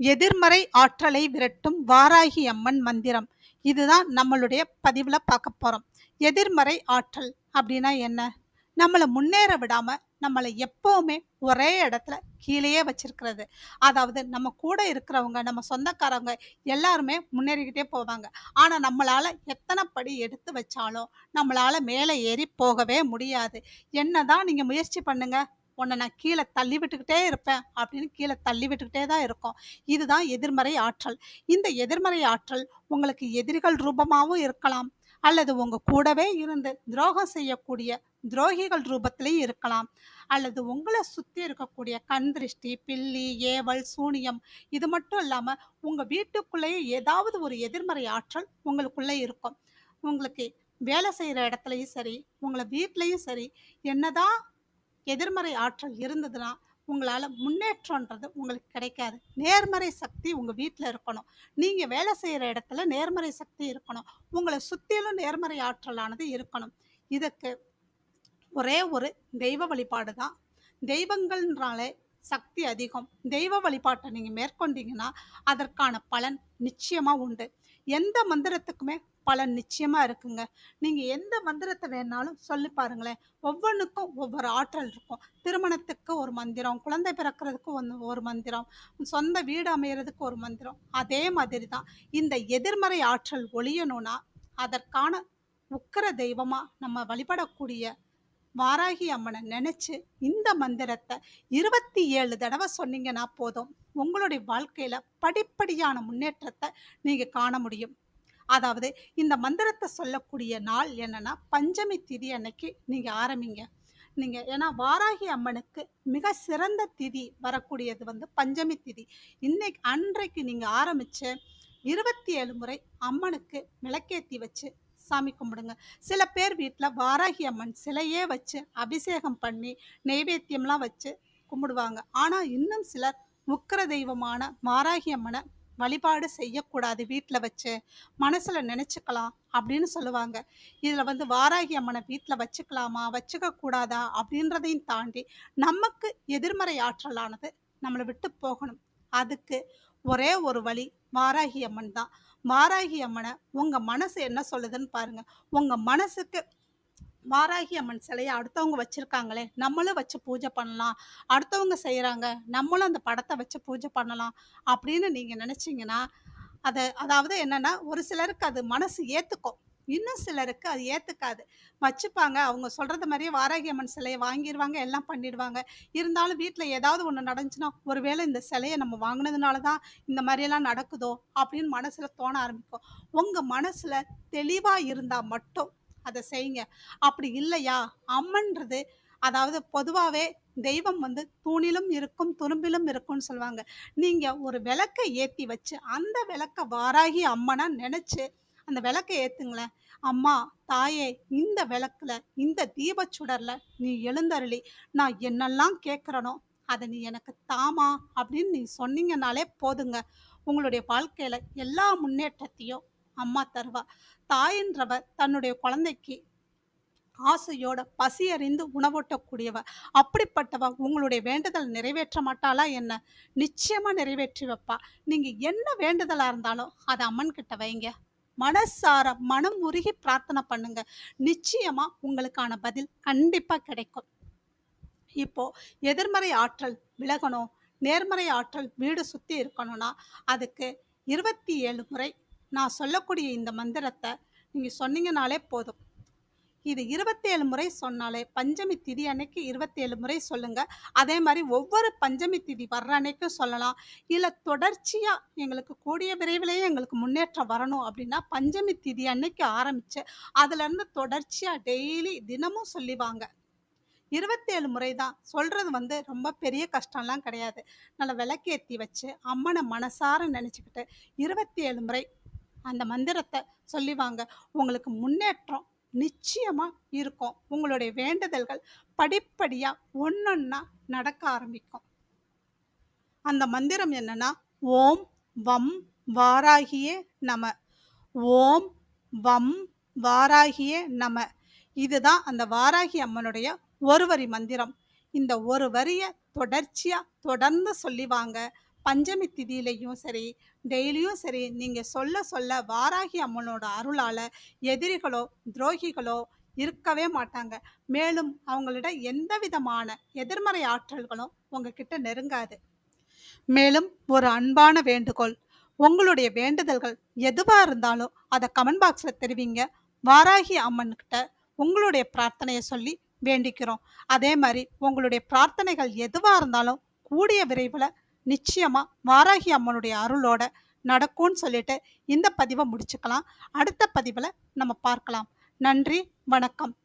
எதிர்மறை ஆற்றலை விரட்டும் வாராகி அம்மன் மந்திரம். இதுதான் நம்மளுடைய பதிவில் பார்க்க போகிறோம் எதிர்மறை ஆற்றல் அப்படின்னா என்ன? நம்மளை முன்னேற விடாமல் நம்மளை எப்போவுமே ஒரே இடத்துல கீழேயே வச்சிருக்கிறது. அதாவது நம்ம கூட இருக்கிறவங்க நம்ம சொந்தக்காரவங்க எல்லாருமே முன்னேறிக்கிட்டே போவாங்க. ஆனால் நம்மளால் எத்தனை படி எடுத்து வச்சாலும் நம்மளால் மேலே ஏறி போகவே முடியாது. என்ன தான் நீங்கள் முயற்சி பண்ணுங்கள் உன்னை நான் கீழே தள்ளி விட்டுக்கிட்டே இருப்பேன் அப்படின்னு கீழே தள்ளி விட்டுக்கிட்டே தான் இருக்கும். இதுதான் எதிர்மறை ஆற்றல். இந்த எதிர்மறை ஆற்றல் உங்களுக்கு எதிரிகள் ரூபமாகவும் இருக்கலாம். அல்லது உங்கள் கூடவே இருந்து துரோகம் செய்யக்கூடிய துரோகிகள் ரூபத்திலையும் இருக்கலாம். அல்லது உங்களை சுற்றி இருக்கக்கூடிய கண் திருஷ்டி பில்லி ஏவல் சூனியம் இது மட்டும் இல்லாமல் உங்கள் வீட்டுக்குள்ளேயே ஏதாவது ஒரு எதிர்மறை ஆற்றல் உங்களுக்குள்ளே இருக்கும். உங்களுக்கு வேலை செய்கிற இடத்துலையும் சரி உங்களை வீட்லேயும் சரி என்னதான் எதிர்மறை ஆற்றல் இருந்ததுன்னா உங்களால் முன்னேற்றம்ன்றது உங்களுக்கு கிடைக்காது. நேர்மறை சக்தி உங்கள் வீட்டில் இருக்கணும். நீங்கள் வேலை செய்கிற இடத்துல நேர்மறை சக்தி இருக்கணும். உங்களை சுற்றிலும் நேர்மறை ஆற்றலானது இருக்கணும். இதுக்கு ஒரே ஒரு தெய்வ வழிபாடு தான். தெய்வங்கள்ன்றாலே சக்தி அதிகம். தெய்வ வழிபாட்டை நீங்கள் மேற்கொண்டீங்கன்னா அதற்கான பலன் நிச்சயமாக உண்டு. எந்த மந்திரத்துக்குமே பலன் நிச்சயமா இருக்குங்க. நீங்க எந்த மந்திரத்தை வேணாலும் சொல்லி பாருங்களேன். ஒவ்வொன்றுக்கும் ஒவ்வொரு ஆற்றல் இருக்கும். திருமணத்துக்கு ஒரு மந்திரம் குழந்தை பிறக்கிறதுக்கு ஒன்று ஒரு மந்திரம் சொந்த வீடு அமையிறதுக்கு ஒரு மந்திரம் அதே மாதிரி தான் இந்த எதிர்மறை ஆற்றல் ஒழியணும்னா அதற்கான உக்கர தெய்வமா நம்ம வழிபடக்கூடிய வாராகி அம்மனை நினச்சி இந்த மந்திரத்தை இருபத்தி ஏழு தடவை சொன்னீங்கன்னா போதும். உங்களுடைய வாழ்க்கையில் படிப்படியான முன்னேற்றத்தை நீங்கள் காண முடியும். அதாவது இந்த மந்திரத்தை சொல்லக்கூடிய நாள் என்னென்னா பஞ்சமி திதி அன்னைக்கு நீங்கள் ஆரம்பிங்க. நீங்கள் ஏன்னா வாராகி அம்மனுக்கு மிக சிறந்த திதி வரக்கூடியது வந்து பஞ்சமி திதி. இன்னைக்கு அன்றைக்கு நீங்கள் ஆரம்பித்து இருபத்தி ஏழு முறை அம்மனுக்கு விளக்கேற்றி வச்சு சாமி கும்பிடுங்க. சில பேர் வீட்டில் வாராகி அம்மன் சிலையே வச்சு அபிஷேகம் பண்ணி நெய்வேத்தியம்லாம் வச்சு கும்பிடுவாங்க. ஆனால் இன்னும் சிலர் முக்கர தெய்வமான வாராகி அம்மனை வழிபாடு செய்யக்கூடாது வீட்டில் வச்சு மனசில் நினச்சிக்கலாம் அப்படின்னு சொல்லுவாங்க. இதில் வந்து வாராகி அம்மனை வீட்டில் வச்சுக்கலாமா வச்சுக்க கூடாதா அப்படின்றதையும் தாண்டி நமக்கு எதிர்மறை ஆற்றலானது நம்மளை விட்டு போகணும். அதுக்கு ஒரே ஒரு வழி மாராகி அம்மன் தான். வாராகி அம்மனை உங்கள் மனசு என்ன சொல்லுதுன்னு பாருங்கள் உங்கள் மனசுக்கு வாராகி அம்மன் சிலையை அடுத்தவங்க வச்சுருக்காங்களே நம்மளும் வச்சு பூஜை பண்ணலாம். அடுத்தவங்க செய்கிறாங்க நம்மளும் அந்த படத்தை வச்சு பூஜை பண்ணலாம் அப்படின்னு நீங்கள் நினச்சிங்கன்னா அதை அதாவது என்னென்னா ஒரு சிலருக்கு அது மனசு ஏற்றுக்கும் இன்னும் சிலருக்கு அது ஏற்றுக்காது வச்சுப்பாங்க. அவங்க சொல்கிறது மாதிரியே வாராகி அம்மன் சிலையை வாங்கிடுவாங்க எல்லாம் பண்ணிடுவாங்க. இருந்தாலும் வீட்டில் ஏதாவது ஒன்று நடந்துச்சுன்னா ஒருவேளை இந்த சிலையை நம்ம வாங்கினதுனால தான் இந்த மாதிரியெல்லாம் நடக்குதோ அப்படின்னு மனசில் தோண ஆரம்பிக்கும். உங்கள் மனசில் தெளிவாக இருந்தால் மட்டும் அதை செய்யுங்க. அப்படி இல்லையா? அம்மன்றது அதாவது பொதுவாகவே தெய்வம் வந்து தூணிலும் இருக்கும் துரும்பிலும் இருக்கும்னு சொல்லுவாங்க. நீங்கள் ஒரு விளக்கை ஏற்றி வச்சு அந்த விளக்கை வாராகி அம்மனாக நினச்சி அந்த விளக்கை ஏற்றுங்களேன் அம்மா தாயே இந்த விளக்குல இந்த தீபச்சுடர்ல நீ எழுந்தருளி. நான் என்னெல்லாம் கேட்குறனோ அதை நீ எனக்கு தாமா அப்படின்னு நீ சொன்னீங்கனாலே போதுங்க. உங்களுடைய வாழ்க்கையில எல்லா முன்னேற்றத்தையும் அம்மா தருவா. தாயின்றவ தன்னுடைய குழந்தைக்கு ஆசையோட பசி அறிந்து உணவூட்டக்கூடியவ. அப்படிப்பட்டவ உங்களுடைய வேண்டுதல் நிறைவேற்ற மாட்டாளா என்ன? நிச்சயமா நிறைவேற்றி வைப்பா. நீங்க என்ன வேண்டுதலா இருந்தாலும் அதை அம்மன் கிட்ட வைங்க. மனசார மனம் உருகி பிரார்த்தனை பண்ணுங்க. நிச்சயமா உங்களுக்கான பதில் கண்டிப்பா கிடைக்கும். இப்போ எதிர்மறை ஆற்றல் விலகணும் நேர்மறை ஆற்றல் வீடு சுத்தி இருக்கணும்னா அதுக்கு இருபத்தி ஏழு முறை நான் சொல்லக்கூடிய இந்த மந்திரத்தை நீங்க சொன்னீங்கனாலே போதும். இது இருபத்தேழு முறை சொன்னாலே பஞ்சமி திதி அன்னைக்கு இருபத்தேழு முறை சொல்லுங்க. அதே மாதிரி ஒவ்வொரு பஞ்சமி திதி வர்ற அன்னைக்கும் சொல்லலாம். இல்லை தொடர்ச்சியாக எங்களுக்கு கூடிய விரைவிலேயே எங்களுக்கு முன்னேற்றம் வரணும் அப்படின்னா பஞ்சமி திதி அன்னைக்கு ஆரம்பித்து அதுலேருந்து தொடர்ச்சியாக டெய்லி தினமும் சொல்லிவாங்க. இருபத்தேழு முறை தான். சொல்கிறது வந்து ரொம்ப பெரிய கஷ்டம்லாம் கிடையாது. நல்ல விளக்கேற்றி வச்சு அம்மனை மனசார நினச்சிக்கிட்டு இருபத்தி ஏழு முறை அந்த மந்திரத்தை சொல்லிவாங்க. உங்களுக்கு முன்னேற்றம் நிச்சயமா இருக்கும். உங்களுடைய வேண்டுதல்கள் படிப்படியா ஒன்னொன்னா நடக்க ஆரம்பிக்கும். அந்த மந்திரம் என்னன்னா ஓம் வம் வாராகியே நம. ஓம் வம் வாராகியே நம. இதுதான் அந்த வாராகி அம்மனுடைய ஒரு வரி மந்திரம். இந்த ஒரு வரிய தொடர்ச்சியா தொடர்ந்து சொல்லிவாங்க. பஞ்சமி திதியிலையும் சரி டெய்லியும் சரி நீங்கள் சொல்ல சொல்ல வாராகி அம்மனோட அருளால் எதிரிகளோ துரோகிகளோ இருக்கவே மாட்டாங்க. மேலும் அவங்களிடம் எந்த விதமான எதிர்மறை ஆற்றல்களும் உங்ககிட்ட நெருங்காது. மேலும் ஒரு அன்பான வேண்டுகோள் உங்களுடைய வேண்டுதல்கள் எதுவாக இருந்தாலும் அதை கமெண்ட் பாக்ஸில் தெரிவிங்க. வாராகி அம்மன்கிட்ட உங்களுடைய பிரார்த்தனையை சொல்லி வேண்டிக்கிறோம். அதே மாதிரி உங்களுடைய பிரார்த்தனைகள் எதுவாக இருந்தாலும் கூடிய விரைவில் நிச்சயமாக வாராகி அம்மனுடைய அருளோட நடக்கும்னு சொல்லிட்டு இந்த பதிவை முடிச்சுக்கலாம். அடுத்த பதிவில் நம்ம பார்க்கலாம். நன்றி வணக்கம்.